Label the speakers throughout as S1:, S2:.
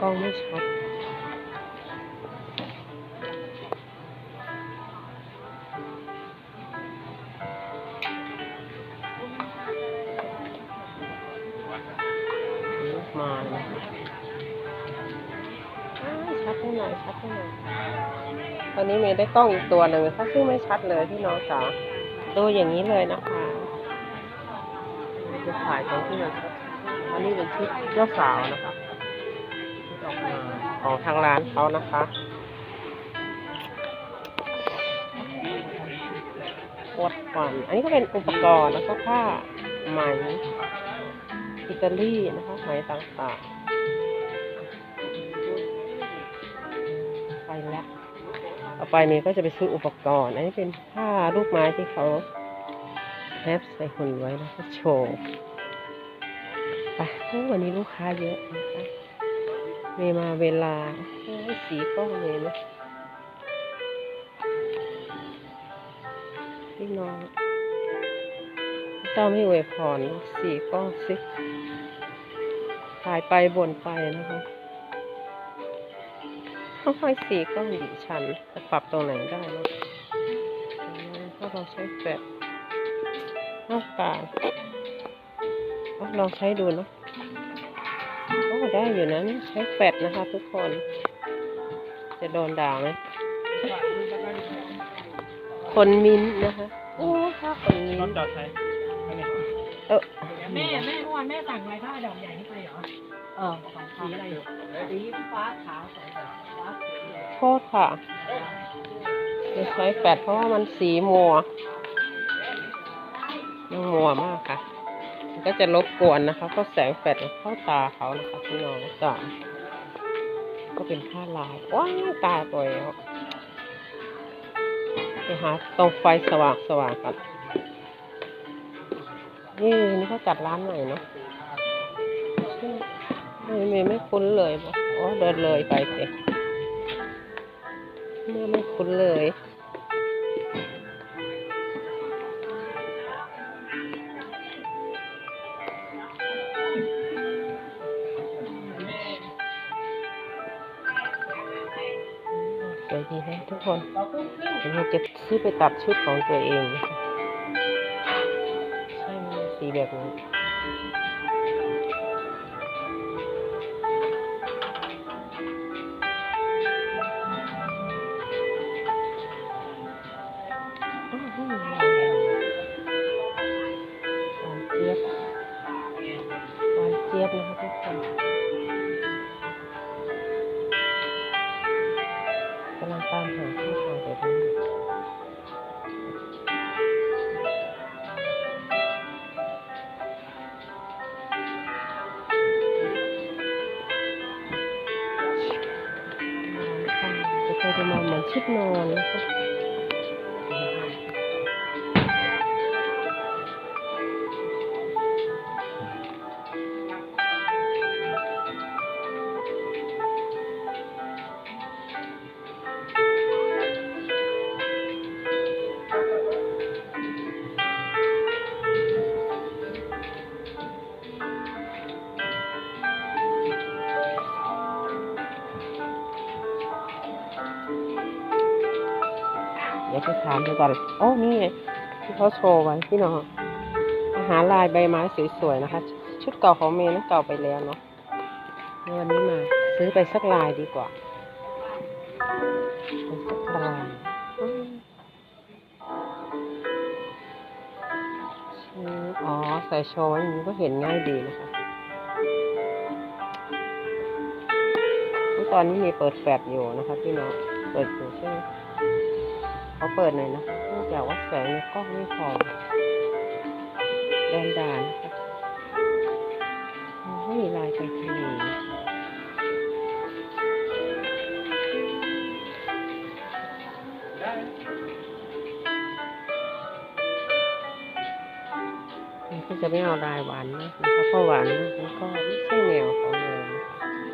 S1: กล้องไม่ชัดมาแล้วอ้าวชัดให้หน่อยชัดให้หน่อยตอนนี้เมย์ได้กล้องอีกตัวหนึ่งเขาซึ่งไม่ชัดเลยพี่น้องจ๋าดูอย่างนี้เลยนะคะจะถ่ายตรงที่มันชัดอันนี้เป็นชุดเจ้าสาวนะคะ ของทางร้านเขานะคะปวดฟันอันนี้ก็เป็นอุปกรณ์แล้วก็ผ้าไหมอิตาลีนะคะไหมต่างๆไปแล้วต่อไปนี้ก็จะไปซื้ออุปกรณ์ อันนี้เป็นผ้าลูกไม้ที่เขาแรปใส่หุ่นไว้แล้วก็โชว์ ไปวันนี้ลูกค้าเยอะนะคะ มย์มาเวลาสีกล้องเมย์นะพี่น้องเจ้าไม่อวยพรนสีกล้องสิถ่ายไปบนไปนะคะค่อยๆสีกล้องดิฉันจะปรับตรงไหนได้นะถ้าเราใช้แฟลชนอกกลางเอาลองใช้ดูเนาะ โอ้ได้อยู่นะเนี่ยใช้แฟลชนะคะทุกคน จะโดนด่าไหมคนมิ้นท์นะคะ โอ้ถ้าคนมิ้
S2: รถ
S1: นท์
S2: จอดใช้อันนี้
S1: เออ
S3: แม่แม่เมื่อวานแม่สั่งอะไรผ้าดอกใหญ่นี่ไปเหรอเออของสีอะไรสีฟ้าขาวสองแบบฟ้าสีเหลือง
S1: โทษค่ะจะใช้แฟลชเพราะว่ามันสีมัวมันมัวมากค่ะ มันก็จะรบกวนนะคะเพราะแสงแฟลชเข้าตาเขานะคะพี่น้องจ้าก็เป็นผ้าลายว้ายตาตัวเองไปหาตรงไฟสว่างสว่างกันนี่นี่เขาจัดร้านใหม่เนาะไม่ไม่ไม่คุ้นเลยอ๋อเดินเลยไปเสเนี่ไม่คุ้นเลย นะทุกคนเราจะซื้อไปตัดชุดของตัวเองใช่ไหมสีแบบนี้ กำลังตามหาที่ เดี๋ยวไปถามดูก่อนโอ้นี่ไงที่เขาโชว์ไว้พี่น้องอาหารลายใบไม้สวยๆนะคะ ชุดเก่าของเมย์นั้นเก่าไปแล้วเนาะวันนี้มา ซื้อไปสักลายดีกว่าไปสักลายอ๋อ ใส่โชว์ไว้อย่างนี้ก็เห็นง่ายดีนะคะ ตอนนี้มีเปิดแฟลชอยู่นะคะพี่น้อง เปิดอยู่ใช่ไหม เขาเปิดหน่อยนะคะเนื่องจากว่าแสงในกล้องไม่พอแดนดานะคะไม่มีลายไปทะเลมันก็จะไม่เอาลายหวานมากนะคะเพราะหวานมากมันก็ไม่ใช่แนวของเลยนะคะ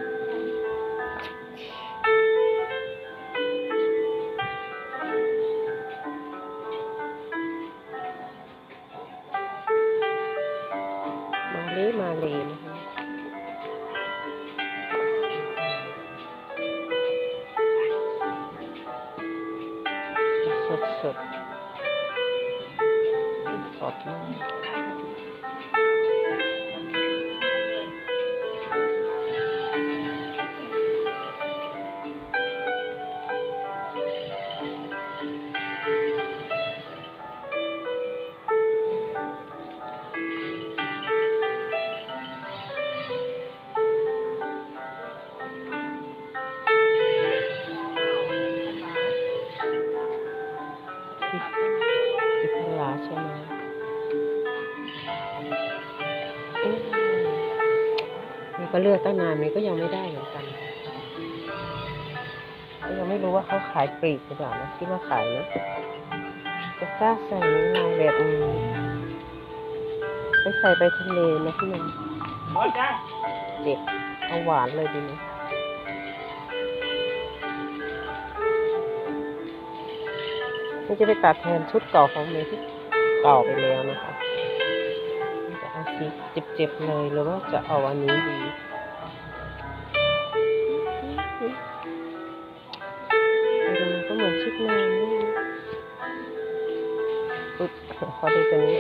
S1: เลมาเลนะคะสดสดสดมาก ก็เลือกตั้งนานมันก็ยังไม่ได้เหมือนกันก็ยังไม่รู้ว่าเขาขายปลีกหรือเปล่านะคิดว่าขายนะจะกล้าใส่ในลายแบบนี้ไปใส่ไปทะเลนะพี่นนท์เด็ดเอาหวานเลยดีไหมนี่จะไปตัดแทนชุดเก่าของเมย์ที่เก่าไปแล้วนะคะจะเอาสีเจ็บๆเลยหรือว่าจะเอาอันนี้ดี ก็เหมือนชุดนอนนี่ปุ๊บขอดูตัวนี้